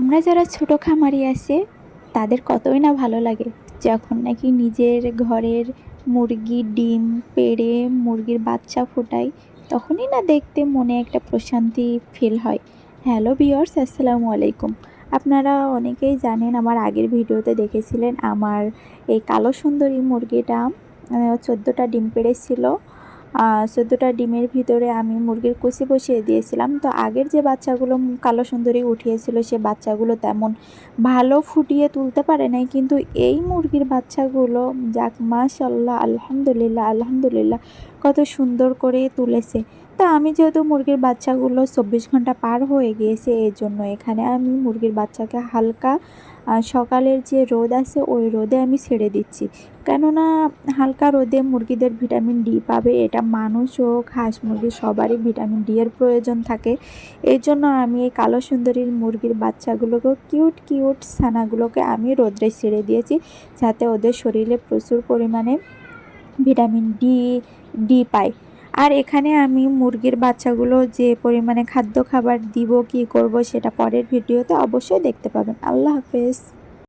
আমরা যারা ছোট খামারি আছে, তাদের কতই না ভালো লাগে যখন নাকি নিজের ঘরের মুরগির ডিম, পেড়ে মুরগির বাচ্চা ফোটাই, তখনই না দেখতে মনে একটা প্রশান্তি ফিল হয়। হ্যালো বিয়র্স আসসালামু আলাইকুম। আপনারা অনেকেই জানেন আমার আগের ভিডিওতে দেখেছিলেন আমার এই কালো সুন্দরী মুরগিটা চোদ্দোটা ডিম পেড়েছিল চোদ্দোটা ডিমের ভিতরে আমি মুরগির কুচি বসিয়ে দিয়েছিলাম। তো আগের যে বাচ্চাগুলো কালো সুন্দরী উঠিয়েছিল, সে বাচ্চাগুলো তেমন ভালো ফুটিয়ে তুলতে পারে নাই। কিন্তু এই মুরগির বাচ্চাগুলো, যাক মাশাল্লাহ আলহামদুলিল্লাহ আলহামদুলিল্লাহ, কত সুন্দর করে তুলেছে। তা আমি যেহেতু মুরগির বাচ্চাগুলো চব্বিশ ঘণ্টা পার হয়ে গিয়েছে এই জন্য এখানে আমি মুরগির বাচ্চাকে হালকা সকালের যে রোদ আছে ওই রোদে আমি ছেড়ে দিচ্ছি। কেননা হালকা রোদে মুরগিদের ভিটামিন ডি পাবে, এটা মানুষ হোক হাঁস মুরগি সবারই ভিটামিন ডি এর প্রয়োজন থাকে। এই জন্য আমি এই কালো সুন্দরীর মুরগির বাচ্চাগুলোকেও কিউট কিউট ছানাগুলোকে আমি রোদ্রে ছেড়ে দিয়েছি, যাতে ওদের শরীরে প্রচুর পরিমাণে ভিটামিন ডি ডি পায়। আর এখানে আমি মুরগির বাচ্চাগুলো যে পরিমাণে খাদ্য খাবার দিব, কি করব সেটা পরের ভিডিওতে অবশ্যই দেখতে পাবেন। আল্লাহ হাফেজ।